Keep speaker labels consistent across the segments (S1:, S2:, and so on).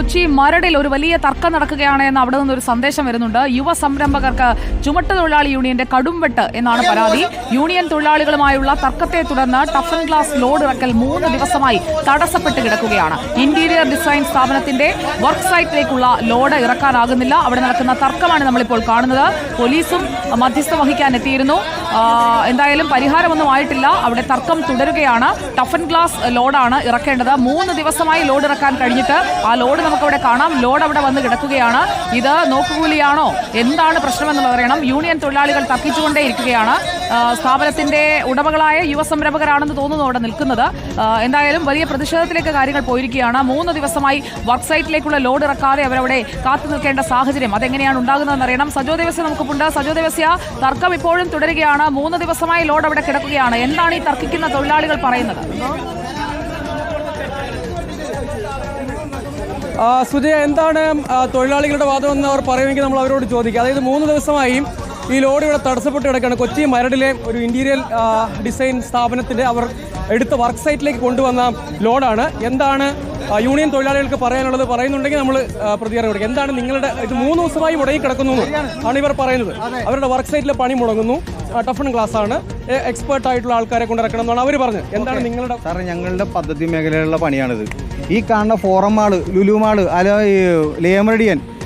S1: കൊച്ചി മരടിൽ ഒരു വലിയ തർക്കം നടക്കുകയാണ് എന്ന് അവിടെ നിന്ന് ഒരു സന്ദേശം വരുന്നുണ്ട്. യുവ സംരംഭകർക്ക് ചുമട്ട് തൊഴിലാളി യൂണിയന്റെ കടുംവെട്ട് എന്നാണ് പരാതി. യൂണിയൻ തൊഴിലാളികളുമായുള്ള തർക്കത്തെ തുടർന്ന് ടഫ് ആൻഡ് ഗ്ലാസ് ലോഡ് ഇറക്കൽ മൂന്ന് ദിവസമായി തടസ്സപ്പെട്ട് കിടക്കുകയാണ്. ഇന്റീരിയർ ഡിസൈൻ സ്ഥാപനത്തിന്റെ വർക്ക് സൈറ്റിലേക്കുള്ള ലോഡ് ഇറക്കാനാകുന്നില്ല. അവിടെ നടക്കുന്ന തർക്കമാണ് നമ്മളിപ്പോൾ കാണുന്നത്. പോലീസും മധ്യസ്ഥ വഹിക്കാൻ എത്തിയിരുന്നു. എന്തായാലും പരിഹാരമൊന്നും ആയിട്ടില്ല. അവിടെ തർക്കം തുടരുകയാണ്. ടഫൻ ഗ്ലാസ് ലോഡാണ് ഇറക്കേണ്ടത്. മൂന്ന് ദിവസമായി ലോഡ് ഇറക്കാൻ കഴിഞ്ഞിട്ട് ആ ലോഡ് നമുക്കവിടെ കാണാം. ലോഡ് അവിടെ വന്ന് കിടക്കുകയാണ്. ഇത് നോക്കുകൂലിയാണോ? എന്താണ് പ്രശ്നമെന്നുള്ളത് അറിയണം. യൂണിയൻ തൊഴിലാളികൾ തർക്കിച്ചുകൊണ്ടേ ഇരിക്കുകയാണ് ആ, സ്ഥാപനത്തിന്റെ ഉടമകളായ യുവ സംരംഭകരാണെന്ന് തോന്നുന്നു അവിടെ നിൽക്കുന്നത്. എന്തായാലും വലിയ പ്രതിഷേധത്തിലേക്ക് കാര്യങ്ങൾ പോയിരിക്കുകയാണ്. മൂന്ന് ദിവസമായി വർക്ക് സൈറ്റിലേക്കുള്ള ലോഡ് ഇറക്കാതെ അവരവിടെ കാത്തു നിൽക്കേണ്ട സാഹചര്യം അതെങ്ങനെയാണ് ഉണ്ടാകുന്നതെന്ന് അറിയണം. സജോ ദേവസ്യ നമുക്കുണ്ട് സജോ ദേവസ്യ തർക്കം ഇപ്പോഴും തുടരുകയാണ്. മൂന്ന് ദിവസമായി ലോഡ് അവിടെ കിടക്കുകയാണ്. എന്താണ് ഈ തർക്കിക്കുന്ന തൊഴിലാളികൾ പറയുന്നത്?
S2: സുജയ എന്താണ് തൊഴിലാളികളുടെ വാദം എന്ന് അവർ പറയുമെങ്കിൽ നമ്മൾ അവരോട് ചോദിക്കുക അതായത് മൂന്ന് ദിവസമായി ഈ ലോഡ് ഇവിടെ തടസ്സപ്പെട്ട് കിടക്കുകയാണ്. കൊച്ചി മരടിലെ ഒരു ഇന്റീരിയൽ ഡിസൈൻ സ്ഥാപനത്തിന്റെ അവർ എടുത്ത വർക്ക് സൈറ്റിലേക്ക് കൊണ്ടുവന്ന ലോഡാണ്. എന്താണ് യൂണിയൻ തൊഴിലാളികൾക്ക് പറയാനുള്ളത്? പറയുന്നുണ്ടെങ്കിൽ നമ്മൾ പ്രതികരണം കൊടുക്കും. എന്താണ് നിങ്ങളുടെ ഇത് മൂന്ന് ദിവസമായി മുടങ്ങി കിടക്കുന്നു ആണ് ഇവർ പറയുന്നത്. അവരുടെ വർക്ക് സൈറ്റിലെ പണി മുടങ്ങുന്നു. ടഫൺ ക്ലാസ് ആണ്. എക്സ്പേർട്ട് ആയിട്ടുള്ള ആൾക്കാരെ കൊണ്ടിറക്കണം എന്നാണ് അവർ പറഞ്ഞത്. എന്താണ് നിങ്ങളുടെ
S3: സാറേ ഞങ്ങളുടെ പദ്ധതി മേഖലയിലുള്ള പണിയാണിത്. ഈ കാണുന്ന ഫോറം മാൾ ലുലു മാൾ അല്ല ലേമറിഡിയൻ ഏഹ്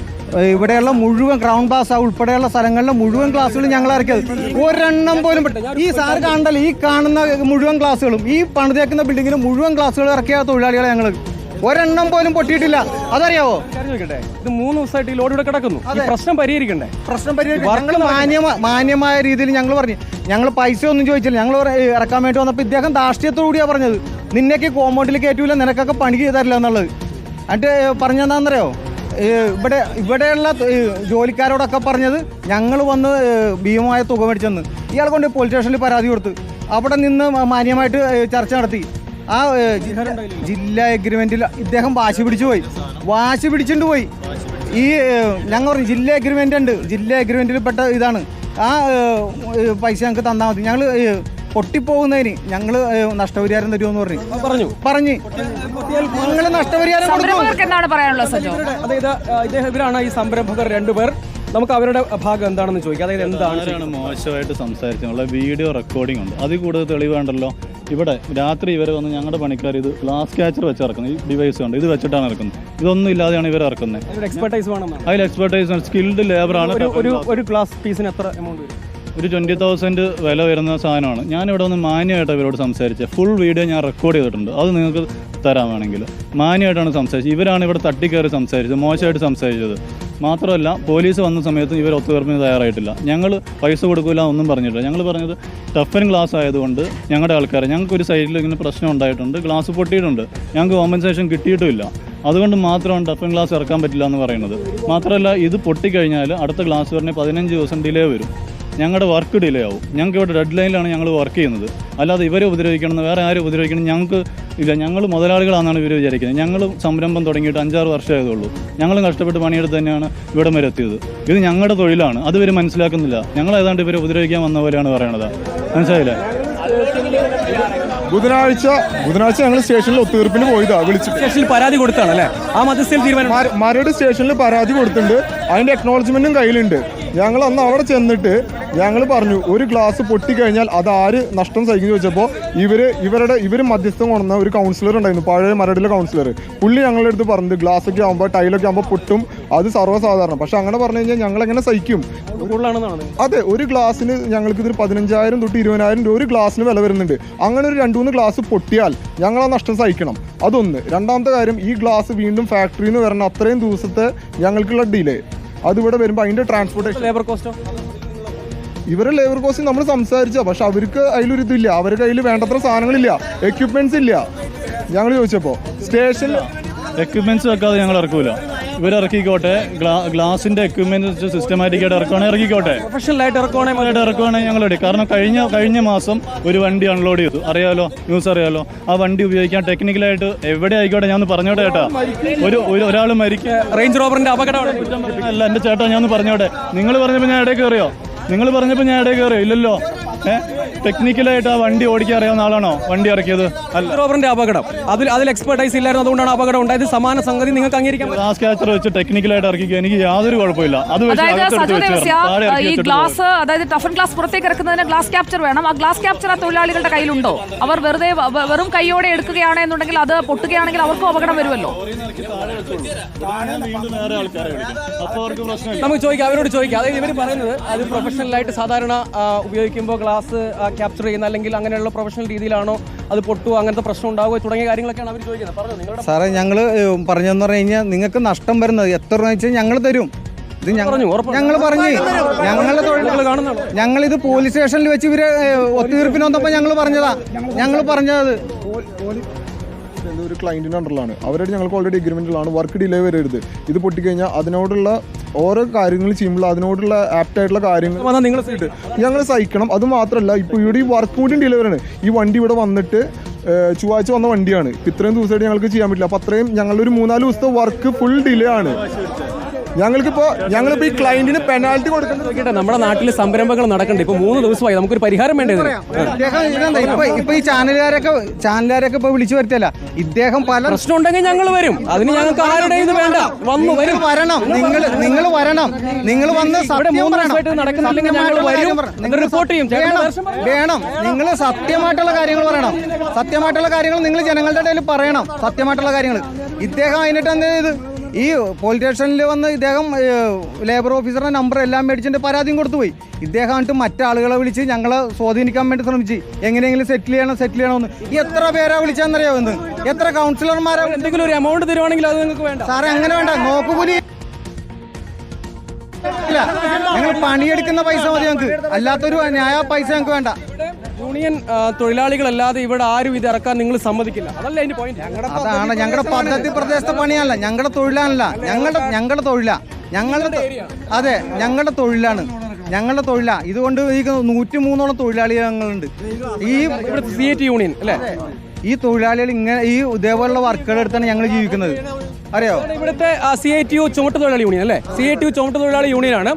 S3: ഇവിടെയുള്ള മുഴുവൻ ഗ്രൗണ്ട് പാസ് ഉൾപ്പെടെയുള്ള സ്ഥലങ്ങളിലെ മുഴുവൻ ക്ലാസ്സുകളും ഞങ്ങൾ ഇറക്കിയത്. ഒരെണ്ണം പോലും ഈ സാർ കാണണ്ടല്ലോ ഈ കാണുന്ന മുഴുവൻ ക്ലാസ്സുകളും ഈ പണിതേക്കുന്ന ബിൽഡിങ്ങിന് മുഴുവൻ ക്ലാസ്സുകൾ ഇറക്കിയ തൊഴിലാളികളെ ഞങ്ങൾ ഒരെണ്ണം പോലും പൊട്ടിയിട്ടില്ല. അതറിയാവോ?
S2: ഇത് മൂന്ന് ദിവസമായിട്ട് ഈ ലോഡ് ഇവിടെ കിടക്കുന്നു. പ്രശ്നം പരിഹരിക്കണ്ടേ?
S3: പ്രശ്നം പരിഹരിക്കും മാന്യമായ മാന്യമായ രീതിയിൽ ഞങ്ങൾ പറഞ്ഞു. ഞങ്ങൾ പൈസ ഒന്നും ചോദിച്ചില്ല. ഞങ്ങൾ ഇറക്കാൻ വേണ്ടി വന്നപ്പോൾ ഇദ്ദേഹം ധാർഷ്ട്യത്തോടുകൂടിയാണ് പറഞ്ഞത്. നിന്നൊക്കെ കോമ്പൗണ്ടിൽ കയറ്റൂല നിനക്കൊക്കെ പണി ചെയ്തല്ലോ എന്നുള്ളത് എന്നിട്ട് പറഞ്ഞെന്താണെന്നറിയോ ഇവിടെ ഇവിടെയുള്ള ജോലിക്കാരോടൊക്കെ പറഞ്ഞത് ഞങ്ങൾ വന്ന് ഭീമമായ തുക മേടിച്ചെന്ന്. ഇയാളെ കൊണ്ട് പോലീസ് സ്റ്റേഷനിൽ പരാതി കൊടുത്ത്. അവിടെ നിന്ന് മാന്യമായിട്ട് ചർച്ച നടത്തി. ആ ജില്ലാ എഗ്രിമെന്റിൽ ഇദ്ദേഹം വാശി പിടിച്ചു പോയി. വാശി പിടിച്ചിട്ട് പോയി. ഈ ഞങ്ങൾ പറഞ്ഞു ജില്ലാ എഗ്രിമെന്റ് ഉണ്ട്. ജില്ലാ എഗ്രിമെന്റിൽ പെട്ട ഇതാണ്. ആ പൈസ ഞങ്ങൾക്ക് തന്നാൽ മതി. ഞങ്ങൾ പൊട്ടിപ്പോകുന്നതിന് ഞങ്ങൾ നഷ്ടപരിഹാരം തരുമെന്ന് പറഞ്ഞു.
S2: പറഞ്ഞു.
S3: പറഞ്ഞ്. ഞങ്ങൾ നഷ്ടപരിഹാരം
S2: അതായത് ഇദ്ദേഹം ഇവരാണ് ഈ സംരംഭകർ രണ്ടുപേർ. നമുക്ക് അവരുടെ ഭാഗം എന്താണെന്ന് ചോദിക്കാം. അതായത് എന്താണ്
S4: മോശമായിട്ട് സംസാരിച്ചു വീഡിയോ റെക്കോർഡിംഗ് ഉണ്ട്. അതിൽ കൂടുതൽ തെളിവേണ്ടല്ലോ. ഇവിടെ രാത്രി ഇവർ വന്ന് ഞങ്ങളുടെ പണിക്കാർ ഇത് ഗ്ലാസ് ക്യാച്ചർ വെച്ച് ഇറക്കുന്നത് ഈ ഡിവൈസ് ഉണ്ട് ഇത് വെച്ചിട്ടാണ് ഇറക്കുന്നത്. ഇതൊന്നും ഇല്ലാതെയാണ് ഇവർ ഇറക്കുന്നത്.
S2: ഒരു എക്സ്പെർട്ടൈസ് വേണം
S4: അതിൽ എക്സ്പെർട്ടൈസ് സ്കിൽഡ് ലേബർ
S2: ആണ് ഒരു ഒരു ക്ലാസ് പീസിന് എത്ര എമൗണ്ട് വരും?
S4: ഒരു ട്വന്റി തൗസൻഡ് വില വരുന്ന സാധനമാണ്. ഞാനിവിടെ വന്ന് മാന്യമായിട്ട് ഇവരോട് സംസാരിച്ചത്. ഫുൾ വീഡിയോ ഞാൻ റെക്കോർഡ് ചെയ്തിട്ടുണ്ട്. അത് നിങ്ങൾക്ക് തരാൻ വേണമെങ്കിൽ. മാന്യമായിട്ടാണ് സംസാരിച്ചത്. ഇവരാണ് ഇവിടെ തട്ടിക്കയറി സംസാരിച്ചത് മോശമായിട്ട് സംസാരിച്ചത്. മാത്രമല്ല പോലീസ് വന്ന സമയത്ത് ഇവർ ഒത്തുതീർപ്പിന് തയ്യാറായിട്ടില്ല. ഞങ്ങൾ പൈസ കൊടുക്കില്ല ഒന്നും പറഞ്ഞിട്ടില്ല. ഞങ്ങൾ പറഞ്ഞത് ടഫൻ ഗ്ലാസ് ആയതുകൊണ്ട് ഞങ്ങളുടെ ആൾക്കാർ ഞങ്ങൾക്ക് ഒരു സൈഡിൽ ഇങ്ങനെ പ്രശ്നം ഉണ്ടായിട്ടുണ്ട് ഗ്ലാസ് പൊട്ടിയിട്ടുണ്ട്. ഞങ്ങൾക്ക് കോമ്പൻസേഷൻ കിട്ടിയിട്ടുമില്ല. അതുകൊണ്ട് മാത്രമാണ് ടഫൻ ഗ്ലാസ് ഇറക്കാൻ പറ്റില്ല എന്ന് പറയുന്നത്. മാത്രമല്ല ഇത് പൊട്ടിക്കഴിഞ്ഞാൽ അടുത്ത ഗ്ലാസ് പറഞ്ഞാൽ പതിനഞ്ച് ദിവസം ഡിലേ വരും. ഞങ്ങളുടെ വർക്ക് ഡിലേ ആവും ഞങ്ങൾക്ക് ഇവിടെ ഡെഡ് ലൈനിലാണ് ഞങ്ങൾ വർക്ക് ചെയ്യുന്നത്. അല്ലാതെ ഇവരെ ഉപദ്രവിക്കണം വേറെ ആരും ഉപദ്രവിക്കണം ഞങ്ങൾക്ക് ഇല്ല. ഞങ്ങൾ മുതലാളികളാണെന്നാണ് ഇവർ വിചാരിക്കുന്നത്. ഞങ്ങൾ സംരംഭം തുടങ്ങിയിട്ട് അഞ്ചാറ് വർഷമായതുള്ളൂ ഞങ്ങൾ കഷ്ടപ്പെട്ട് പണിയെടുത്ത് തന്നെയാണ് ഇവിടം വരെ എത്തിയത്. ഇത് ഞങ്ങളുടെ തൊഴിലാണ്. അത് ഇവർ മനസ്സിലാക്കുന്നില്ല. ഞങ്ങൾ ഏതാണ്ട് ഇവരെ ഉപദ്രവിക്കാൻ വന്ന പോലെയാണ് പറയണത്. മനസ്സിലായില്ലേ?
S5: ബുധനാഴ്ച ബുധനാഴ്ച ഞങ്ങൾ സ്റ്റേഷനിൽ ഒത്തുതീർപ്പിന് പോയതാ വിളിച്ചു.
S2: സ്റ്റേഷനിൽ പരാതി കൊടുത്താണ് അല്ലേ? ആ മധ്യസ്ഥയിൽ തീരുമാനം
S5: മരട് സ്റ്റേഷനിൽ പരാതി കൊടുത്തിട്ടുണ്ട്. അതിന്റെ അക്നോളജ്മെന്റും കയ്യിലുണ്ട്. ഞങ്ങൾ അന്ന് അവിടെ ചെന്നിട്ട് ഞങ്ങൾ പറഞ്ഞു ഒരു ഗ്ലാസ് പൊട്ടിക്കഴിഞ്ഞാൽ അത് ആര് നഷ്ടം സഹിക്കുന്നു ചോദിച്ചപ്പോൾ ഇവർ ഇവരുടെ ഇവർ മധ്യസ്ഥം കൊണ്ടുവന്ന ഒരു കൗൺസിലർ ഉണ്ടായിരുന്നു പഴയ മരടിലെ കൗൺസിലർ പുള്ളി ഞങ്ങളുടെ അടുത്ത് പറഞ്ഞു ഗ്ലാസ് ഒക്കെ ആകുമ്പോൾ ടൈലൊക്കെ ആകുമ്പോൾ പൊട്ടും അത് സർവസാധാരണം. പക്ഷെ അങ്ങനെ പറഞ്ഞു കഴിഞ്ഞാൽ ഞങ്ങൾ എങ്ങനെ സഹിക്കും അതെ ഒരു ഗ്ലാസ്സിന് ഞങ്ങൾക്ക് ഇതിൽ പതിനഞ്ചായിരം തൊട്ട് ഇരുപതിനായിരം രൂപ ഒരു ഗ്ലാസ്സിന് വില വരുന്നുണ്ട്. അങ്ങനെ ഒരു രണ്ട് മൂന്ന് ഗ്ലാസ് പൊട്ടിയാൽ ഞങ്ങൾ ആ നഷ്ടം സഹിക്കണം. അതൊന്ന്. രണ്ടാമത്തെ കാര്യം ഈ ഗ്ലാസ് വീണ്ടും ഫാക്ടറിയിൽ നിന്ന് വരണം അത്രയും ദിവസത്തെ ഞങ്ങൾക്കുള്ള ഡിലേ അതിവിടെ വരുമ്പോൾ അതിന്റെ ട്രാൻസ്പോർട്ടേഷൻ
S2: ലേബർ കോസ്റ്റോ
S5: ഇവരെ ലേബർ കോസ്റ്റ് നമ്മൾ സംസാരിച്ച പക്ഷെ അവർക്ക് അതിലൊരു ഇതില്ല അവരുടെ കയ്യിൽ വേണ്ടത്ര സാധനങ്ങളില്ല. എക്യുപ്മെന്റ്സ് ഇല്ല. ഞങ്ങൾ ചോദിച്ചപ്പോ സ്റ്റേഷനിൽ
S4: എക്യുപ്മെന്റ്സ് വെക്കാതെ ഞങ്ങൾ ഇറക്കൂല. ഇവരിറക്കിക്കോട്ടെ. ഗ്ലാ ഗ്ലാസിന്റെ എക്യുപ്മെന്റ് സിസ്റ്റമാറ്റിക് ആയിട്ട് ഇറക്കുവാണെങ്കിൽ ഇറക്കിക്കോട്ടെ.
S2: പ്രൊഫഷണൽ ആയിട്ട് ഇറക്കുവാണെങ്കിൽ
S4: ഇറക്കുവാണെങ്കിൽ ഞങ്ങൾ എടുക്കും കാരണം കഴിഞ്ഞ കഴിഞ്ഞ മാസം ഒരു വണ്ടി അൺലോഡ് ചെയ്തു. അറിയാലോ ന്യൂസ് അറിയാലോ. ആ വണ്ടി ഉപയോഗിക്കാൻ ടെക്നിക്കലായിട്ട് എവിടെ ആയിക്കോട്ടെ ഞാൻ ഒന്ന് പറഞ്ഞോട്ടെ ചേട്ടാ. ഒരു ഒരു ഒരാൾ മരിക്കുക
S2: റേഞ്ച് റോവറിന്റെ അപകടം
S4: അല്ല എന്റെ ചേട്ടാ ഞാൻ ഒന്ന് പറഞ്ഞോട്ടെ. നിങ്ങൾ പറഞ്ഞപ്പോൾ ഞാൻ ഇടയിൽ കയറിയോ? നിങ്ങൾ പറഞ്ഞപ്പോൾ ഞാൻ ഇടയിൽ കയറിയോ? ഇല്ലല്ലോ. ഏ? ടെക്നിക്കലായിട്ട് ആ വണ്ടി ഓടിക്കാൻ അറിയാവുന്ന ആളാണോ? വണ്ടി ഇറക്കിയത്? അല്ല.
S2: റോബറിന്റെ അപകടം. അതിൽ അതിൽ എക്സ്പെർട്ടൈസ് ഇല്ലായിരുന്നു. അതുകൊണ്ടാണ് അപകടം ഉണ്ടായത്. സമാന സംഗതി നിങ്ങൾക്ക് അംഗീകരിക്കാൻ പറ്റും.
S4: ഗ്ലാസ് ക്യാച്ചർ വെച്ച് ടെക്നിക്കലായിട്ട് ഇറക്കിക്കുക. എനിക്ക് യാതൊരു കുഴപ്പമില്ല. അത് വെച്ച്
S1: അതായത്
S4: അകത്തെടുത്ത് വെച്ച്
S1: ദേവസ്യ
S4: താഴെ ഇറക്കി
S1: ഈ
S4: വെച്ചിട്ട്
S1: ഗ്ലാസ് അതായത് ടഫൻ ഗ്ലാസ് പുറത്തേക്ക് ഇറക്കുന്നതിന് ഗ്ലാസ് ക്യാപ്ചർ വേണം. ആ ഗ്ലാസ് ക്യാപ്ചർ ആ തൊഴിലാളികളുടെ കയ്യിലുണ്ടോ? അവർ വെറുതെ വ- വ- വെറും കൈയോടെ എടുക്കുകയാണെന്നുണ്ടെങ്കിൽ അത് പൊട്ടുകയാണെങ്കിൽ അവർക്കും അപകടം വരുമല്ലോ.
S4: വീണ്ടും വേറെ ആൾക്കാരെ വിളിക്കും അപ്പോൾ അവർക്ക് പ്രശ്നമില്ല
S2: നമുക്ക് ചോദിക്കാം. അവരോട് ചോദിക്കാം. അതായത് ഇവർ പറയുന്നത് അത് പ്രൊഫഷണലായിട്ട് സാധാരണ ആ, ഉപയോഗിക്കുമ്പോൾ ഗ്ലാസ് ക്യാപ്ചർ ചെയ്യുന്ന അല്ലെങ്കിൽ അങ്ങനെയുള്ള പ്രൊഫഷണൽ രീതിയിലാണോ അത് പൊട്ടുവോ അങ്ങനത്തെ പ്രശ്നം ഉണ്ടാവുക തുടങ്ങിയ കാര്യങ്ങളൊക്കെയാണ് അവർ ചോദിക്കുന്നത്. പറഞ്ഞു നിങ്ങളുടെ
S3: സാറേ ഞങ്ങൾ പറഞ്ഞെന്ന് പറഞ്ഞു കഴിഞ്ഞാൽ നിങ്ങൾക്ക് നഷ്ടം വരുന്നത് എത്ര രൂപ വെച്ചാൽ ഞങ്ങൾ തരും. ഇത്. ഞങ്ങൾ പറഞ്ഞു ഞങ്ങളുടെ തൊഴിലാളികൾ? ഞങ്ങൾ ഇത് പോലീസ് സ്റ്റേഷനിൽ വെച്ച് ഇവർ ഒത്തുതീർപ്പിന് വന്നപ്പോൾ ഞങ്ങൾ പറഞ്ഞതാ. ഞങ്ങൾ പറഞ്ഞത്.
S5: ഒരു ക്ലയന്റിന്റെ അണ്ടറിലാണ് അവരോട് ഞങ്ങൾക്ക് ഓൾറെഡി അഗ്രിമെന്റിലാണ് വർക്ക് ഡിലേ വരരുത്. ഇത് പൊട്ടിക്കഴിഞ്ഞാൽ അതിനോടുള്ള ഓരോ കാര്യങ്ങൾ ചെയ്യുമ്പോൾ അതിനോടുള്ള ആപ്റ്റ് ആയിട്ടുള്ള കാര്യങ്ങൾ
S2: നിങ്ങൾ
S5: ഞങ്ങൾ സഹിക്കണം. അത് മാത്രമല്ല ഇപ്പോൾ ഇവിടെ ഈ വർക്ക് കൂടി ഡിലേ വരാണ്. ഈ വണ്ടി ഇവിടെ വന്നിട്ട് ചൊവ്വാഴ്ച വന്ന വണ്ടിയാണ്. ഇപ്പം ഇത്രയും ദിവസമായിട്ട് ഞങ്ങൾക്ക് ചെയ്യാൻ പറ്റില്ല. അപ്പോൾ അത്രയും ഞങ്ങളുടെ ഒരു മൂന്നാൽ ദിവസത്തെ വർക്ക് ഫുൾ ഡിലേ ആണ്. ഞങ്ങൾക്കിപ്പോൾ ഞങ്ങളിപ്പോ ഈ ക്ലയന്റിന് പെനാൽറ്റി
S2: കൊടുക്കുന്നത് നമ്മുടെ നാട്ടിൽ സംരംഭങ്ങൾ നടക്കണ്ട ഇപ്പൊ മൂന്ന് ദിവസമായി നമുക്കൊരു പരിഹാരം വേണ്ടേ ഇതിന്?
S3: ഇദ്ദേഹം ഇപ്പൊ ഈ ചാനലുകാരൊക്കെ ചാനലുകാരൊക്കെ ഇപ്പൊ വിളിച്ചു വരുത്തല്ല ഇദ്ദേഹം പല
S2: പ്രശ്നം ഉണ്ടെങ്കിൽ ഞങ്ങൾ വരും. അതിന് ഞങ്ങൾക്ക് ആരുടെ ഇത് വേണ്ട. വന്നു വരും.
S3: വരണം. നിങ്ങൾ നിങ്ങൾ വരണം. നിങ്ങൾ വന്ന്
S2: നടക്കുന്നില്ലെങ്കിൽ ഞങ്ങൾ വരും. റിപ്പോർട്ട് ചെയ്യും.
S3: വേണം, വേണം. നിങ്ങൾ സത്യമായിട്ടുള്ള കാര്യങ്ങൾ പറയണം. സത്യമായിട്ടുള്ള കാര്യങ്ങൾ നിങ്ങൾ ജനങ്ങളുടെ ഇടയിൽ പറയണം. സത്യമായിട്ടുള്ള കാര്യങ്ങൾ. ഇദ്ദേഹം അതിനിട്ട് എന്ത് ചെയ്ത്? ഈ പോലീസ് സ്റ്റേഷനിൽ വന്ന് ഇദ്ദേഹം ലേബർ ഓഫീസറുടെ നമ്പർ എല്ലാം മേടിച്ചിട്ട് പരാതിയും കൊടുത്തുപോയി ഇദ്ദേഹം ആയിട്ട് മറ്റാളുകളെ വിളിച്ച് ഞങ്ങളെ സ്വാധീനിക്കാൻ വേണ്ടി ശ്രമിച്ചു. എങ്ങനെയെങ്കിലും സെറ്റിൽ ചെയ്യണം സെറ്റിൽ ചെയ്യണമെന്ന്. എത്ര പേരാ വിളിച്ചാന്നറിയാമോ ഇന്ന്? എത്ര കൗൺസിലർമാരാ
S2: എന്തെങ്കിലും ഒരു എമൗണ്ട് തരുവാണെങ്കിൽ അത് നിങ്ങൾക്ക് വേണ്ട.
S3: സാറേ അങ്ങനെ വേണ്ട. നോക്കുകൂലി. ഞങ്ങൾ പണിയെടുക്കുന്ന പൈസ മതി ഞങ്ങൾക്ക്. അല്ലാത്തൊരു ന്യായ പൈസ ഞങ്ങൾക്ക് വേണ്ട.
S2: യൂണിയൻ തൊഴിലാളികളല്ലാതെ ഇവിടെ ആരും ഇത് ഇറക്കാൻ നിങ്ങൾ സമ്മതിക്കില്ല. അതല്ല അതിന്റെ പോയിന്റ്
S3: അതാണ് ഞങ്ങളുടെ പദ്ധതി പ്രദേശത്തെ പണിയല്ല. ഞങ്ങളുടെ തൊഴിലാണല്ല. ഞങ്ങളുടെ ഞങ്ങളുടെ തൊഴിലാ. ഞങ്ങളുടെ അതെ ഞങ്ങളുടെ തൊഴിലാണ്. ഞങ്ങളുടെ തൊഴിലാ. ഇതുകൊണ്ട് ഈ നൂറ്റി മൂന്നോളം തൊഴിലാളികൾ ഞങ്ങളുണ്ട് ഈ
S2: സി എ ടി യൂണിയൻ അല്ലേ?
S3: ഈ തൊഴിലാളികൾ ഇങ്ങനെ ഈ ഇതേപോലുള്ള വർക്കുകൾ എടുത്താണ് ഞങ്ങൾ ജീവിക്കുന്നത്. അറിയോ?
S2: ഇവിടുത്തെ സി ഐ ടി യു ചുമട്ട് തൊഴിലാളി യൂണിയൻ അല്ലേ? സി ഐ ടി യു ചുമട്ട് തൊഴിലാളി യൂണിയനാണ്.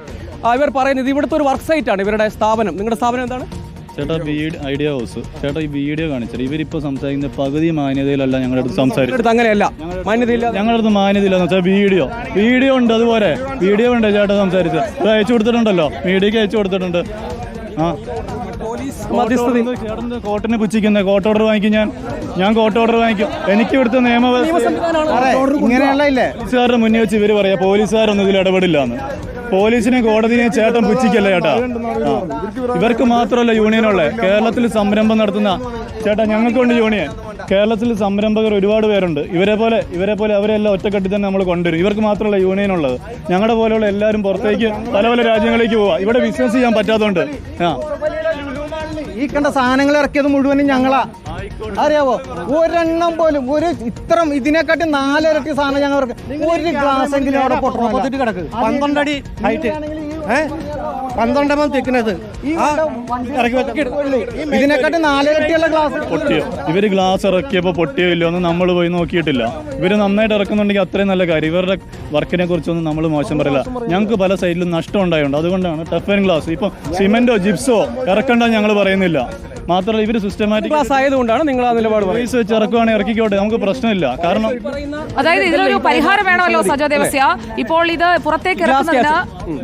S2: ആ, ഇവർ പറയുന്നത് ഇവിടുത്തെ ഒരു വർക്ക് സൈറ്റ് ആണ് ഇവരുടെ സ്ഥാപനം. നിങ്ങളുടെ സ്ഥാപനം എന്താണ്?
S4: ചേട്ടാ വീഡിയോ ഐഡിയ ഹൗസ്. ചേട്ടാ ഈ വീഡിയോ കാണിച്ചത് ഇവരിപ്പോ സംസാരിക്കുന്ന പകുതി മാന്യതയിലല്ല ഞങ്ങളുടെ അടുത്ത് സംസാരിച്ചത്
S2: അങ്ങനെയല്ല. മാന്യതയില്ല.
S4: ഞങ്ങളുടെ അടുത്ത് മാന്യതയില്ലെന്ന് വെച്ചാൽ വീഡിയോ. വീഡിയോ ഉണ്ട് അതുപോലെ. വീഡിയോ ഉണ്ട് ചേട്ടാ സംസാരിച്ചത് അത് അയച്ചു കൊടുത്തിട്ടുണ്ടല്ലോ. മീഡിയക്ക് അയച്ചു കൊടുത്തിട്ടുണ്ട്. ആ. കോട്ടിനെ പുച്ഛിക്കുന്നത് കോട്ട് ഓർഡർ വാങ്ങിക്കും ഞാൻ. ഞാൻ കോട്ട് ഓർഡർ വാങ്ങിക്കും. എനിക്ക് ഇവിടുത്തെ
S3: നിയമവ്യവസ്ഥ
S4: പോലീസുകാരുടെ മുന്നേ വെച്ച് ഇവർ പറയാ പോലീസുകാരൊന്നും ഇതിൽ ഇടപെടില്ല എന്ന് പോലീസിനെ കോടതിനെ ചേട്ടൻ പുച്ഛിക്കല്ലേ ചേട്ടാ. ഇവർക്ക് മാത്രമല്ല യൂണിയനുള്ളത് കേരളത്തിൽ സംരംഭം നടത്തുന്ന ചേട്ടാ ഞങ്ങൾക്കുണ്ട് യൂണിയൻ. കേരളത്തിൽ സംരംഭകർ ഒരുപാട് പേരുണ്ട്. ഇവരെ പോലെ ഇവരെ പോലെ അവരെല്ലാം ഒറ്റക്കെട്ടി തന്നെ നമ്മൾ കൊണ്ടുവരും. ഇവർക്ക് മാത്രമല്ല യൂണിയൻ ഉള്ളത് ഞങ്ങളുടെ പോലെയുള്ള എല്ലാവരും പുറത്തേക്ക് പല പല രാജ്യങ്ങളിലേക്ക് പോവാ. ഇവിടെ ബിസിനസ് ചെയ്യാൻ പറ്റാത്തതുകൊണ്ട് ആ.
S3: ഈ കണ്ട സാധനങ്ങൾ ഇറക്കിയത് മുഴുവനും ഞങ്ങളാ. അറിയാവോ? ഒരെണ്ണം പോലും ഒരു ഇത്രം ഇതിനെക്കാട്ടി നാലിരട്ടി സാധനം ഞങ്ങൾ. ഒരു ഗ്ലാസ് എങ്കിലും അവിടെ പൊട്ടണം
S6: കിടക്ക്. പന്ത്രണ്ടടി ഹൈറ്റ് പന്ത്രണ്ടെണ്ണം തെക്കുന്നത്
S3: ഇതിനെക്കാട്ടി നാലിരട്ടിയുള്ള ഗ്ലാസ്
S4: പൊട്ടിയോ? ഇവർ ഗ്ലാസ് ഇറക്കിയപ്പോ പൊട്ടിയോ ഇല്ലയോ എന്ന് നമ്മൾ പോയി നോക്കിയിട്ടില്ല. ഇവർ നന്നായിട്ട് ഇറക്കുന്നുണ്ടെങ്കിൽ അത്രയും നല്ല കാര്യം. ഇവരുടെ വർക്കിനെ കുറിച്ചൊന്നും നമ്മൾ മോശം പറയില്ല. ഞങ്ങൾക്ക് പല സൈഡിലും നഷ്ടം ഉണ്ടായുണ്ട് അതുകൊണ്ടാണ് ടഫ് ആൻഡ് ഗ്ലാസ്. ഇപ്പം സിമെന്റോ ജിപ്സോ ഇറക്കണ്ട ഞങ്ങൾ പറയുന്നില്ല. മാത്രമല്ല ഇവർ സിസ്റ്റമാറ്റിക്
S2: ക്ലാസ് ആയതുകൊണ്ടാണ് നിങ്ങൾ ആ നിലപാട് പോലീസ്
S4: പൈസ വെച്ച് ഇറക്കുവാണെങ്കിൽ ഇറക്കിക്കോട്ടെ നമുക്ക് പ്രശ്നമില്ല. കാരണം
S1: അതായത് ഇതിലൊരു പരിഹാരം വേണമല്ലോ സജോ ദേവസ്യ ഇപ്പോൾ ഇത് പുറത്തേക്ക് ഇറക്കുന്നതിന്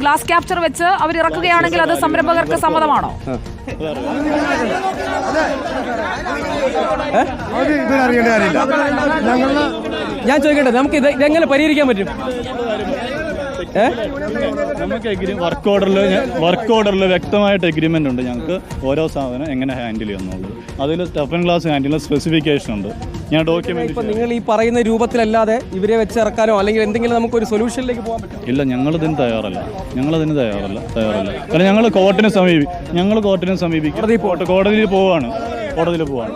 S1: ഗ്ലാസ് ക്യാപ്ചർ വെച്ച് അവർ ഇറക്കുകയാണെങ്കിൽ അത് സംരംഭകർക്ക് സമ്മതമാണോ?
S2: ഞാൻ ചോദിക്കട്ടെ നമുക്ക് ഇത് ഇതെങ്ങനെ പരിഹരിക്കാൻ പറ്റും?
S4: നമുക്ക് എഗ്രി വർക്ക് ഓർഡറിൽ വർക്ക് ഓർഡറിൽ വ്യക്തമായിട്ട് എഗ്രിമെന്റ് ഉണ്ട്. ഞങ്ങൾക്ക് ഓരോ സാധനം എങ്ങനെ ഹാൻഡിൽ ചെയ്യുന്നുള്ളത്. അതിൽ സ്റ്റഫൻ ക്ലാസ് ഹാൻഡിൽ സ്പെസിഫിക്കേഷൻ ഉണ്ട്. ഞാൻ ഡോക്യുമെന്റ്
S2: ഇപ്പൊ നിങ്ങൾ ഈ പറയുന്ന രൂപത്തിലല്ലാതെ ഇവരെ വെച്ച് ഇറക്കാനോ അല്ലെങ്കിൽ എന്തെങ്കിലും നമുക്ക് ഒരു സൊല്യൂഷനിലേക്ക് പോകാൻ പറ്റും
S4: ഇല്ല ഞങ്ങൾ ഇതിന് തയ്യാറല്ല. ഞങ്ങൾ ഇതിന് തയ്യാറല്ല. തയ്യാറല്ല. കാരണം ഞങ്ങൾ കോർട്ടിനെ സമീപി ഞങ്ങൾ കോർട്ടിനെ സമീപിക്കും. കോടതിയിൽ പോവാണ്. കോടതിയിൽ പോവാണ്.